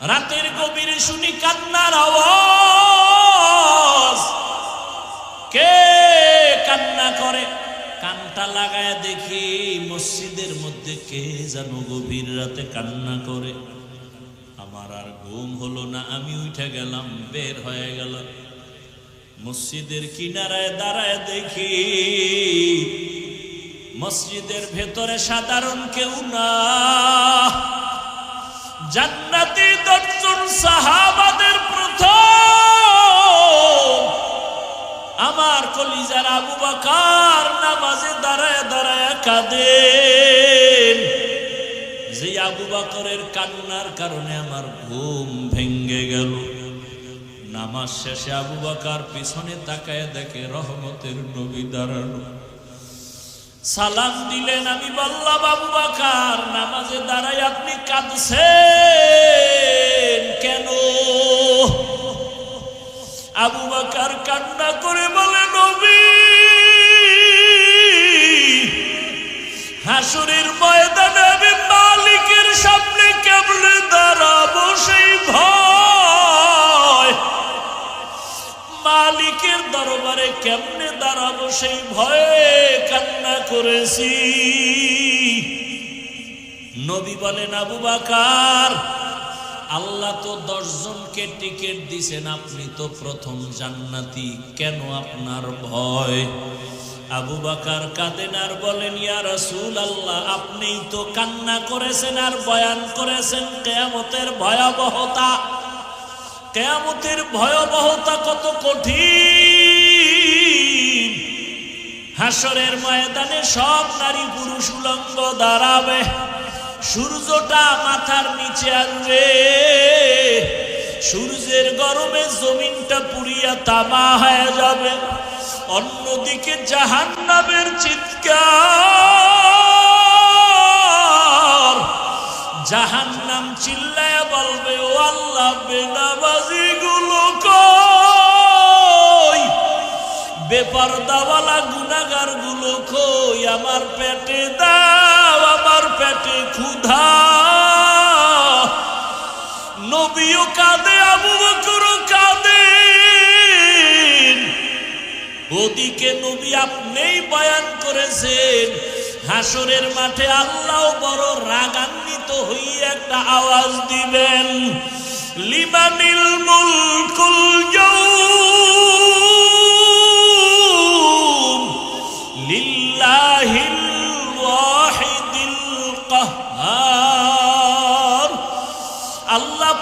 রাতের গভীরে শুনি কান্নার আওয়াজ। কে কান্না করে? কানটা লাগায় দেখি মসজিদের মধ্যে কে যেন গভীর রাতে কান্না করে। আমার আর ঘুম হলো না, আমি উঠে গেলাম, বের হয়ে গেল। মসজিদের কিনারায় দাঁড়ায় দেখি মসজিদের ভেতরে সাধারণ কেউ না। জান্নাতি দর্শন সাহাবাদের প্রথম। আমার কলিজার আবু বাকার নামাজে দাঁড়ায় দাঁড়ায় কাঁদেন। যে আবু বাকরের কান্নার কারণে আমার ঘুম ভেঙ্গে গেল। নামাজ শেষে আবু বাকার পিছনে তাকায় দেখে রহমতের নবী দাঁড়ানো সালাম দিলেন, আমি বললাম, আবু বাকার, নামাজে দাঁড়াই আপনি কাঁদছেন কেন? আবু বাকার কান্না করে বলে, নবী, হাসুরের ময়দানে আমি মালিকের সামনে কেমনে দাঁড়াবো সেই ভয়? মালিকের দরবারে কেমনে দাঁড়াবো সেই ভয়ে কান্না করেছি। নবী বলেন, আবু বাকার, আল্লাহ তো দশজনকে টিকিট দিছেন, আপনি তো প্রথম জান্নাতি, কেন আপনার ভয়? আবু বাকার কাঁদেন আর বলেন, ইয়া রাসূল আল্লাহ আপনি তো কান্না করেছেন আর বয়ান করেছেন, কেয়ামতের ভয়াবহতা কেয়ামতের ভয়াবহতা কত কঠিন? হাসরের ময়দানে সব নারী পুরুষ উলঙ্গ দাঁড়াবে। সূর্যটা মাথার নিচে আসবে সূর্যের গরমে জমিনটা পুড়িয়া তামা হয়ে যাবে। অন্যদিকে জাহান্নামের চিৎকার। জাহান্নাম চিল্লায় বলবে, ও আল্লাহ বেনাবাজি বেপরদাওয়ালা গুনাগারগুলো কই? আমার পেটে দাও, আমার পেটে ক্ষুধা। নবীও কাঁদে, আবু কাঁদে। ওদিকে নবী আপনিই বয়ান করেছেন, হাসরের মাঠে আল্লাহ বড় রাগান্বিত হইয়া একটা আওয়াজ দিবেন। লিমানিল মুলকুল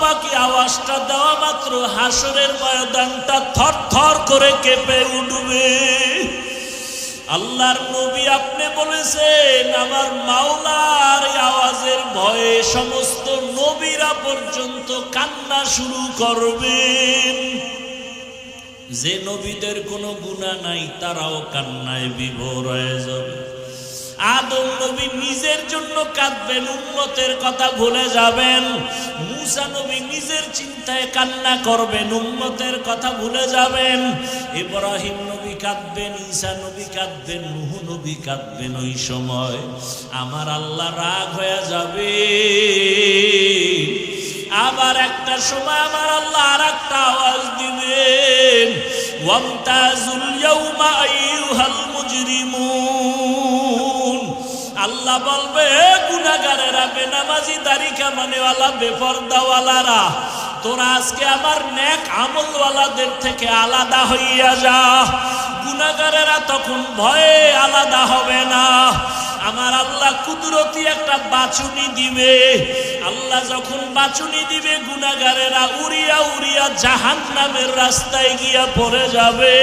পাকি আওয়াজটা দেওয়া মাত্র, হাসরের ময়দানটা থর থর করে কেঁপে উঠবে। আল্লাহর নবী আপনি বলেছেন, আমার মাওলার আওয়াজের ভয়ে সমস্ত নবীরা পর্যন্ত কান্না শুরু করবেন। যে নবীদের কোনো গুণা নাই, তারাও কান্নায় বিভোর হয়ে যাবে। আদম নবী নিজের জন্য কাঁদবেন, উম্মতের কথা ভুলে যাবেন। মুসা নবী নিজের চিন্তায় কান্না করবেন, উম্মতের কথা ভুলে যাবেন। ইব্রাহিম নবী কাঁদবেন, ঈসা নবী কাঁদবেন, নুহ নবী কাঁদবেন ওই সময়। আমার আল্লাহ রাগ হয়ে যাবে। আবার একটা সময় আমার আল্লাহ আর একটা আওয়াজ দিবেন। ওয়ামতাজুল ইয়াউমা আইয়ুহাল আল্লাহ বলবে হে গুনাহগারেরা, বেনামাজি দাড়িকা মানেওয়ালা, বেপরদাওয়ালারা, তোরা আজকে আমার নেক আমলওয়ালাদের থেকে আলাদা হইয়া যা। গুনাহগারেরা তখন ভয়ে আলাদা হবে না। আমার আল্লাহ কুদরতি একটা বাছুনি দিবে। আল্লাহ যখন বাছুনি দিবে গুনাগারেরা উড়িয়া উড়িয়া জাহান নামের রাস্তায় গিয়া পড়ে যাবে।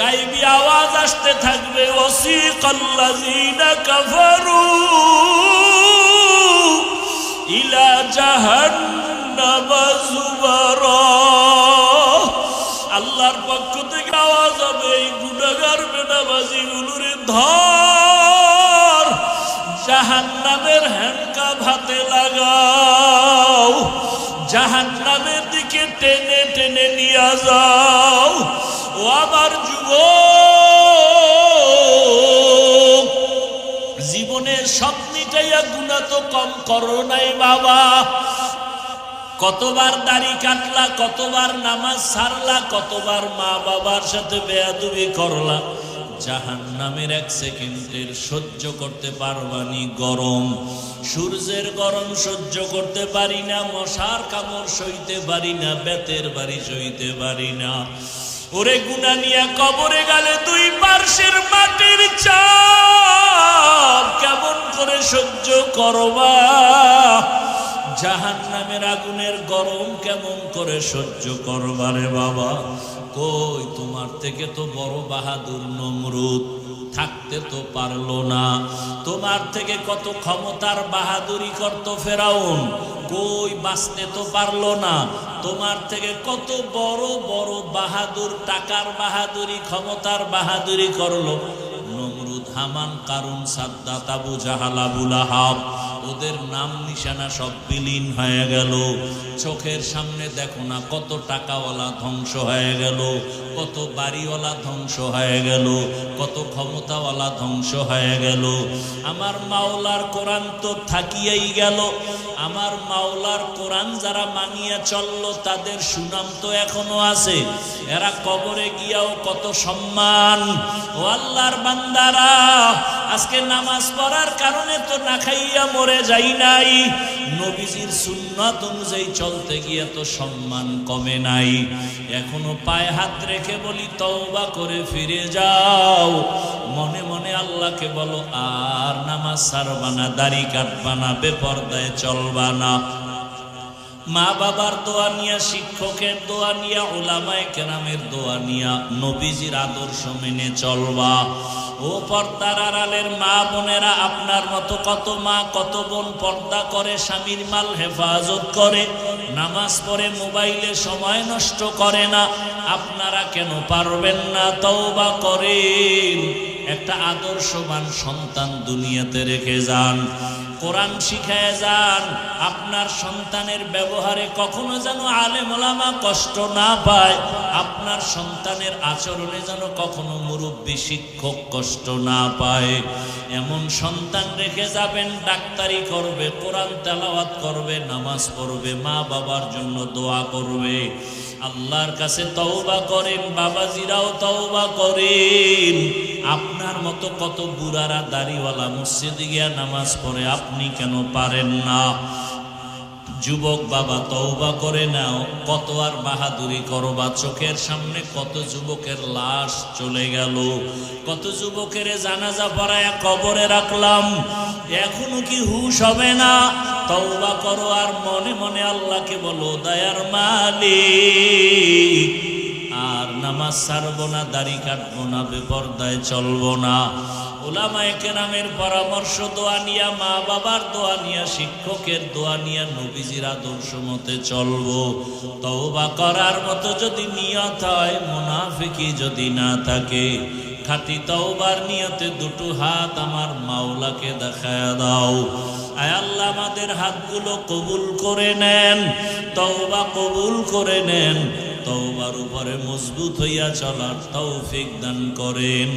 গাইবি আওয়াজ আসতে থাকবে, ওসিকাল্লাযীনা কাফারু ইলা যুবারা। আল্লাহর পক্ষ থেকে আওয়াজ হবে, এই গুনাগার বেনাবাজি গুলোরে ধর। জাহান্নামের হ্যান্ডকাপ হাতে লাগাও, জাহান্নামের দিকে টেনে টেনে নিয়ে যাও। করো নাই বাবা। কতবার দাড়ি কাটলা, কতবার নামাজ ছাড়লা কতবার মা বাবার সাথে বেয়াদুবি করলা। জাহান নামের এক সেকেন্ডের সহ্য করতে পারবানি গরম। সূর্যের গরম সহ্য করতে পারি না মশার কামড় সইতে পারি না বেতের বাড়ি সইতে পারি না ওরে গুনা নিয়া কবরে গেলে দুই পার্শ্বের মাটির চাপ কেমন করে সহ্য করবা? জাহান নামের আগুনের গরম কেমন করে সহ্য করবারে বাবা? কই, তোমার থেকে তো বড় বাহাদুর নমরুদ, থাকতে তো পারল না। তোমার থেকে কত ক্ষমতার বাহাদুরি করতো ফেরাউন, কই, বাঁচতে তো পারল না। তোমার থেকে কত বড় বড় বাহাদুর, টাকার বাহাদুরি, ক্ষমতার বাহাদুরি করল। হামান কারুন সাদ্দা তাবু জাহাল আবুল আহাব। ওদের নাম নিশানা সব বিলীন হয়ে গেল। চোখের সামনে দেখো না কত টাকাওয়ালা ধ্বংস হয়ে গেল। কত বাড়িওয়ালা ধ্বংস হয়ে গেল, কত ক্ষমতাওয়ালা ধ্বংস হয়ে গেল। আমার মাওলার কোরআন তো থাকিয়েই গেল। আমার মাওলার কোরআন যারা মানিয়ে চলল, তাদের সুনাম তো এখনও আছে। এরা কবরে গিয়াও কত সম্মান। ও আল্লাহর বান্দারা, আজকে নামাজ পড়ার কারণে তো না খাইয়া মরে যাই নাই। নবীজির সুন্নাত অনুযায়ী চলতে গিয়ে তো সম্মান কমে নাই। এখনও পায়ে হাত রেখে বলি, তওবা করে ফিরে যাও। মনে মনে আল্লাহকে বলো, আর নামাজ সারবা না, দাড়ি কাটবা না, বেপর্দায় চলবা না। মা বাবার দোয়া নিয়া, শিক্ষকের দোয়া নিয়া ওলামায় কেরামের দোয়া নিয়া, নবীজির আদর্শ মেনে চলবা। ও পর্দার আড়ালের মা বোনেরা, আপনার মতো কত মা, কত বোন পর্দা করে, স্বামীর মাল হেফাজত করে, নামাজ পড়ে মোবাইলে সময় নষ্ট করে না। আপনারা কেন পারবেন না তওবা করেন? একটা আদর্শবান সন্তান দুনিয়াতে রেখে যান। কোরআন শিখায় যান, আপনার সন্তানের ব্যবহারে কখনো যেন আলেম ওলামা কষ্ট না পায়, আপনার সন্তানের আচরণে যেন কখনো মুরব্বী শিক্ষক কষ্ট না পায়। এমন সন্তান রেখে যাবেন, ডাক্তারি করবে, কোরআন তেলাওয়াত করবে, নামাজ পড়বে, মা বাবার জন্য দোয়া করবে। আল্লাহর কাছে তওবা করেন, বাবাজিরাও তওবা করেন। আপনার মতো কত বুড়ারা দাড়িওয়ালা মসজিদে গিয়া নামাজ পড়ে, আপনি কেন পারেন না? যুবক বাবা তওবা করে নাও, কত আর বাহাদুরি করবা? চোখের সামনে কত যুবকের লাশ চলে গেল। কত যুবকের জানাজা পড়ায় কবরে রাখলাম। এখনও কি হুশ হবে না? তওবা করো আর মনে মনে আল্লাহকে বলো, দয়ার মালিক আর নামাজ ছাড়বো না, দাড়ি কাটবো না, বেপর্দায় চলবো না। ওলামায়ে কেরামের পরামর্শ দোয়া নিয়া মা বাবার দোয়া নিয়া, শিক্ষকের দোয়া নিয়া নবীজির আদর্শ মতে চলবো। তওবা করার মতো যদি নিয়ত হয় মুনাফিকি যদি না থাকে, খাটি তওবার নিয়তে দুটো হাত আমার মাওলাকে দেখায় দাও। আয় আল্লাহ, আমাদের হাতগুলো কবুল করে নেন, তওবা কবুল করে নেন। তওবার উপরে মজবুত হইয়া চলার তৌফিক দান করেন।